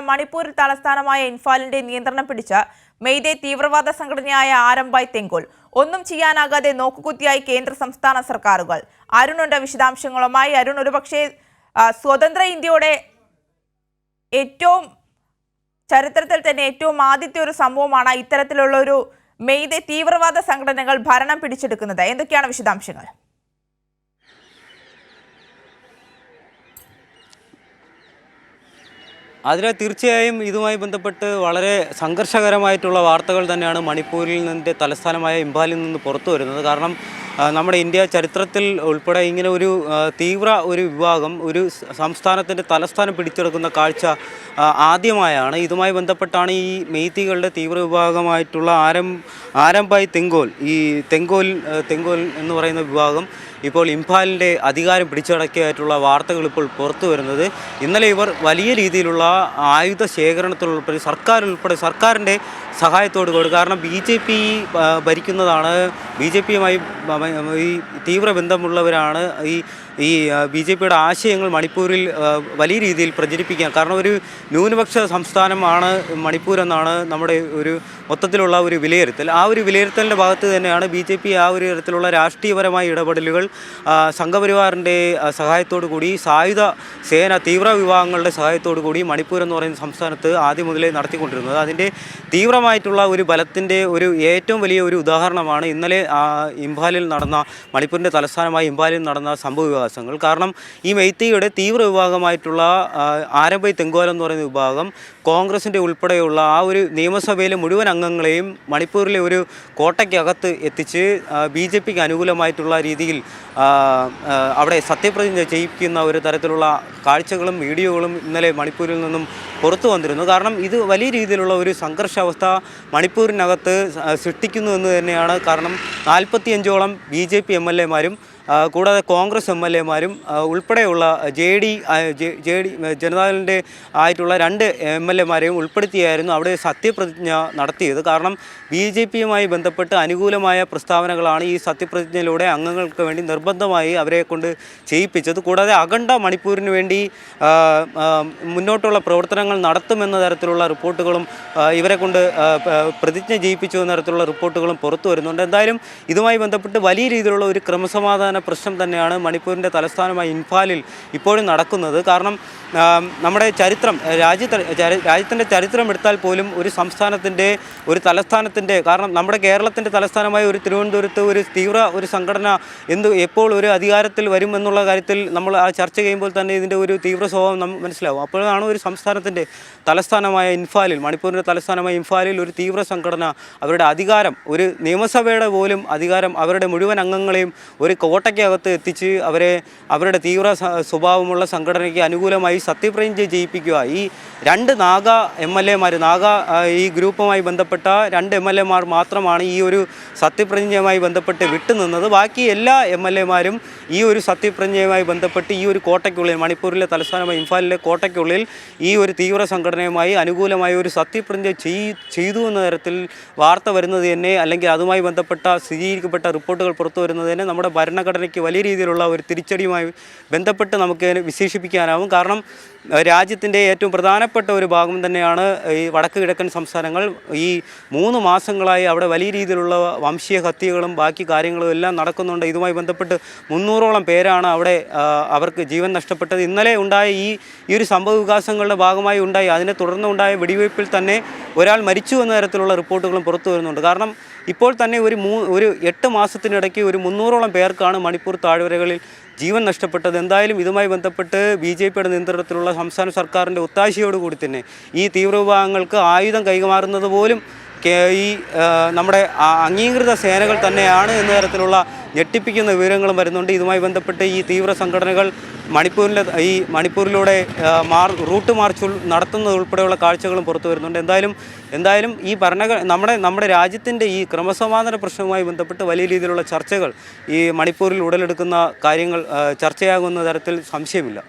മണിപ്പൂരിൽ തലസ്ഥാനമായ ഇൻഫാലിന്റെ നിയന്ത്രണം പിടിച്ച മെയ്തേ തീവ്രവാദ സംഘടനയായ ആരംഭായ് തെങ്കോൽ. ഒന്നും ചെയ്യാനാകാതെ നോക്കുകുത്തിയായി കേന്ദ്ര സംസ്ഥാന സർക്കാരുകൾ. അരുണുണ്ട് വിശദാംശങ്ങളുമായി. അരുൺ ഒരുപക്ഷെ സ്വതന്ത്ര ഇന്ത്യയുടെ ഏറ്റവും ചരിത്രത്തിൽ തന്നെ ഏറ്റവും ആദ്യത്തെ ഒരു സംഭവമാണ് ഇത്തരത്തിലുള്ള ഒരു മെയ്തേ തീവ്രവാദ സംഘടനകൾ ഭരണം പിടിച്ചെടുക്കുന്നത്. എന്തൊക്കെയാണ് വിശദാംശങ്ങൾ? അതിൽ തീർച്ചയായും ഇതുമായി ബന്ധപ്പെട്ട് വളരെ സംഘർഷകരമായിട്ടുള്ള വാർത്തകൾ തന്നെയാണ് മണിപ്പൂരിൽ നിന്നിന്റെ തലസ്ഥാനമായ ഇംഫാലിൽ നിന്ന് പുറത്തു വരുന്നത്. കാരണം നമ്മുടെ ഇന്ത്യ ചരിത്രത്തിൽ ഉൾപ്പെടെ ഇങ്ങനെ ഒരു തീവ്ര ഒരു വിഭാഗം ഒരു സംസ്ഥാനത്തിന്റെ തലസ്ഥാനം പിടിച്ചെടുക്കുന്ന കാഴ്ച ആദ്യമായാണ്. ഇതുമായി ബന്ധപ്പെട്ടാണ് ഈ മെയ്ത്തികളുടെ തീവ്ര വിഭാഗമായിട്ടുള്ള ആരം ആരംഭായി തെങ്കോൽ ഈ തെങ്കോൽ തെങ്കോൽ എന്ന് പറയുന്ന വിഭാഗം ഇപ്പോൾ ഇംഫാലിന്റെ അധികാരം പിടിച്ചടക്കിയായിട്ടുള്ള വാർത്തകൾ ഇപ്പോൾ പുറത്തു വരുന്നത്. ഇന്നലെ ഇവർ വലിയ രീതിയിലുള്ള ആയുധ ശേഖരണത്തിലുൾപ്പെടെ സർക്കാർ ഉൾപ്പെടെ സർക്കാരിന്റെ സഹായത്തോട് കൂടി കാരണം ബി ജെ പി ഭരിക്കുന്നതാണ്. ബി ജെ പിയുമായി ഈ തീവ്ര ബന്ധമുള്ളവരാണ് ഈ ഈ ബി ജെ പിയുടെ ആശയങ്ങൾ മണിപ്പൂരിൽ വലിയ രീതിയിൽ പ്രചരിപ്പിക്കാൻ. കാരണം ഒരു ന്യൂനപക്ഷ സംസ്ഥാനമാണ് മണിപ്പൂർ എന്നാണ് നമ്മുടെ ഒരു മൊത്തത്തിലുള്ള ഒരു വിലയിരുത്തൽ. ആ ഒരു വിലയിരുത്തലിന്റെ ഭാഗത്ത് തന്നെയാണ് ബി ജെ പി ആ ഒരു തരത്തിലുള്ള രാഷ്ട്രീയപരമായ ഇടപെടലുകൾ സംഘപരിവാറിന്റെ സഹായത്തോടു കൂടി സായുധ സേന തീവ്ര വിഭാഗങ്ങളുടെ സഹായത്തോടു കൂടി മണിപ്പൂർ എന്ന് പറയുന്ന സംസ്ഥാനത്ത് ആദ്യം മുതലേ നടത്തിക്കൊണ്ടിരുന്നത്. അതിന്റെ തീവ്രമായിട്ടുള്ള ഒരു ബലത്തിന്റെ ഒരു ഏറ്റവും വലിയ ഒരു ഉദാഹരണമാണ് ഇന്നലെ ഇംഫാലിൽ നടന്ന മണിപ്പൂരിന്റെ തലസ്ഥാനമായ ഇംഫാലിൽ നടന്ന സംഭവ വികാസങ്ങൾ. കാരണം ഈ മെയ്ത്തിയുടെ തീവ്ര വിഭാഗമായിട്ടുള്ള ആരംഭൈ തെങ്കോലം എന്ന് പറയുന്ന വിഭാഗം കോൺഗ്രസിന്റെ ഉൾപ്പെടെയുള്ള ആ ഒരു നിയമസഭയിലെ മുഴുവൻ അംഗങ്ങളെയും മണിപ്പൂരിലെ ഒരു കോട്ടയ്ക്കകത്ത് എത്തിച്ച് ബി ജെ പിക്ക് അനുകൂലമായിട്ടുള്ള രീതിയിൽ അവിടെ സത്യപ്രതിജ്ഞ ചെയ്യിക്കുന്ന ഒരു തരത്തിലുള്ള കാഴ്ചകളും വീഡിയോകളും ഇന്നലെ മണിപ്പൂരിൽ നിന്നും പുറത്തു വന്നിരുന്നു. കാരണം ഇത് വലിയ രീതിയിലുള്ള ഒരു സംഘർഷാവസ്ഥ മണിപ്പൂരിനകത്ത് സൃഷ്ടിക്കുന്നു എന്ന് തന്നെയാണ്. കാരണം നാൽപ്പത്തിയഞ്ചോളം B J P M L എമാരും കൂടാതെ കോൺഗ്രസ് എം എൽ എമാരും ഉൾപ്പെടെയുള്ള ജെ ഡി ജെ ഡി ജനതാദളിന്റെ ആയിട്ടുള്ള രണ്ട് എം എൽ എമാരെയും ഉൾപ്പെടുത്തിയായിരുന്നു അവിടെ സത്യപ്രതിജ്ഞ നടത്തിയത്. കാരണം ബി ജെ പിയുമായി ബന്ധപ്പെട്ട് അനുകൂലമായ പ്രസ്താവനകളാണ് ഈ സത്യപ്രതിജ്ഞയിലൂടെ അംഗങ്ങൾക്ക് വേണ്ടി നിർബന്ധമായി അവരെ കൊണ്ട് ചെയ്യിപ്പിച്ചത്. കൂടാതെ അഖണ്ഡ മണിപ്പൂരിന് വേണ്ടി മുന്നോട്ടുള്ള പ്രവർത്തനങ്ങൾ നടത്തുമെന്ന തരത്തിലുള്ള റിപ്പോർട്ടുകളും ഇവരെ കൊണ്ട് പ്രതിജ്ഞ ചെയ്യിപ്പിച്ചു എന്ന തരത്തിലുള്ള റിപ്പോർട്ടുകളും പുറത്തു വരുന്നുണ്ട്. എന്തായാലും ഇതുമായി ബന്ധപ്പെട്ട് വലിയ രീതിയിലുള്ള ഒരു ക്രമസമാധാന പ്രശ്നം തന്നെയാണ് മണിപ്പൂരിന്റെ തലസ്ഥാനമായ ഇൻഫാലിൽ ഇപ്പോഴും നടക്കുന്നത്. കാരണം നമ്മുടെ ചരിത്രം രാജ്യ രാജ്യത്തിന്റെ ചരിത്രം എടുത്താൽ പോലും ഒരു സംസ്ഥാനത്തിന്റെ ഒരു തലസ്ഥാനത്തിന്റെ കാരണം നമ്മുടെ കേരളത്തിന്റെ തലസ്ഥാനമായ ഒരു തിരുവനന്തപുരത്ത് ഒരു തീവ്ര ഒരു സംഘടന എന്ത് എപ്പോൾ ഒരു അധികാരത്തിൽ വരും എന്നുള്ള കാര്യത്തിൽ നമ്മൾ ആ ചർച്ച ചെയ്യുമ്പോൾ തന്നെ ഇതിന്റെ ഒരു തീവ്ര സ്വഭാവം നമുക്ക് മനസ്സിലാവും. അപ്പോഴാണ് ഒരു സംസ്ഥാനത്തിന്റെ തലസ്ഥാനമായ ഇൻഫാലിൽ മണിപ്പൂരിന്റെ തലസ്ഥാനമായ ഇൻഫാലിൽ ഒരു തീവ്ര സംഘടന അവരുടെ അധികാരം ഒരു നിയമസഭയുടെ പോലും അധികാരം അവരുടെ മുഴുവൻ അംഗങ്ങളെയും ഒരു കോട്ടയ്ക്കകത്ത് എത്തിച്ച് അവരെ അവരുടെ തീവ്ര സ്വഭാവമുള്ള സംഘടനയ്ക്ക് അനുകൂലമായി സത്യപ്രതിജ്ഞ ചെയ്യിപ്പിക്കുക ഈ രണ്ട് നാഗ എം എൽ എമാർ നാഗ ഈ ഗ്രൂപ്പുമായി ബന്ധപ്പെട്ട രണ്ട് എം എൽ എമാർ മാത്രമാണ് ഈ ഒരു സത്യപ്രതിജ്ഞയുമായി ബന്ധപ്പെട്ട് വിട്ടുനിന്നത്. ബാക്കി എല്ലാ എം എൽ എമാരും ഈ ഒരു സത്യപ്രതിജ്ഞയുമായി ബന്ധപ്പെട്ട് ഈ ഒരു കോട്ടയ്ക്കുള്ളിൽ മണിപ്പൂരിലെ തലസ്ഥാനമായ ഇംഫാലിലെ കോട്ടയ്ക്കുള്ളിൽ ഈ ഒരു തീവ്ര സംഘടനയുമായി അനുകൂലമായ ഒരു സത്യപ്രതിജ്ഞ ചെയ്- ചെയ്തു എന്ന തരത്തിൽ വാർത്ത വരുന്നത് തന്നെ അല്ലെങ്കിൽ അതുമായി ബന്ധപ്പെട്ട സ്ഥിരീകരിക്കപ്പെട്ട റിപ്പോർട്ടുകൾ പുറത്തു വരുന്നത് തന്നെ നമ്മുടെ ഭരണഘടനയ്ക്ക് വലിയ രീതിയിലുള്ള ഒരു തിരിച്ചടിയുമായി ബന്ധപ്പെട്ട് നമുക്ക് വിശേഷിപ്പിക്കാനാവും. കാരണം രാജ്യത്തിന്റെ ഏറ്റവും പ്രധാനപ്പെട്ട ഒരു ഭാഗം തന്നെയാണ് ഈ വടക്ക് കിഴക്കൻ സംസ്ഥാനങ്ങൾ. ഈ മൂന്ന് മാസങ്ങളായി അവിടെ വലിയ രീതിയിലുള്ള വംശീയ ഹത്യകളും ബാക്കി കാര്യങ്ങളും എല്ലാം നടക്കുന്നുണ്ട്. ഇതുമായി ബന്ധപ്പെട്ട് മുന്നൂറോളം പേരാണ് അവിടെ അവർക്ക് ജീവൻ നഷ്ടപ്പെട്ടത്. ഇന്നലെ ഉണ്ടായ ഈ ഈ ഒരു സംഭവ വികാസങ്ങളുടെ ഭാഗമായി ഉണ്ടായി. അതിനെ തുടർന്നുണ്ടായ വെടിവയ്പിൽ തന്നെ ഒരാൾ മരിച്ചു എന്ന തരത്തിലുള്ള റിപ്പോർട്ടുകളും പുറത്തു വരുന്നുണ്ട്. കാരണം ഇപ്പോൾ തന്നെ ഒരു മൂ ഒരു എട്ട് മാസത്തിനിടയ്ക്ക് ഒരു മുന്നൂറോളം പേർക്കാണ് മണിപ്പൂർ താഴ്വരകളിൽ ജീവൻ നഷ്ടപ്പെട്ടത്. എന്തായാലും ഇതുമായി ബന്ധപ്പെട്ട് ബി ജെ പിയുടെ നിയന്ത്രണത്തിലുള്ള സംസ്ഥാന സർക്കാരിന്റെ ഒത്താശയോടുകൂടി തന്നെ ഈ തീവ്രവിഭാഗങ്ങൾക്ക് ആയുധം കൈമാറുന്നത് പോലും ഈ നമ്മുടെ അംഗീകൃത സേനകൾ തന്നെയാണ് എന്ന തരത്തിലുള്ള ഞെട്ടിപ്പിക്കുന്ന വിവരങ്ങളും വരുന്നുണ്ട്. ഇതുമായി ബന്ധപ്പെട്ട് ഈ തീവ്ര സംഘടനകൾ മണിപ്പൂരിലെ ഈ മണിപ്പൂരിലൂടെ മാർ റൂട്ട് മാർച്ച് നടത്തുന്നത് ഉൾപ്പെടെയുള്ള കാഴ്ചകളും പുറത്തു വരുന്നുണ്ട്. എന്തായാലും എന്തായാലും ഈ ഭരണ നമ്മുടെ നമ്മുടെ രാജ്യത്തിന്റെ ഈ ക്രമസമാധാന പ്രശ്നവുമായി ബന്ധപ്പെട്ട് വലിയ രീതിയിലുള്ള ചർച്ചകൾ ഈ മണിപ്പൂരിൽ ഉടലെടുക്കുന്ന കാര്യങ്ങൾ ചർച്ചയാകുന്ന തരത്തിൽ സംശയമില്ല.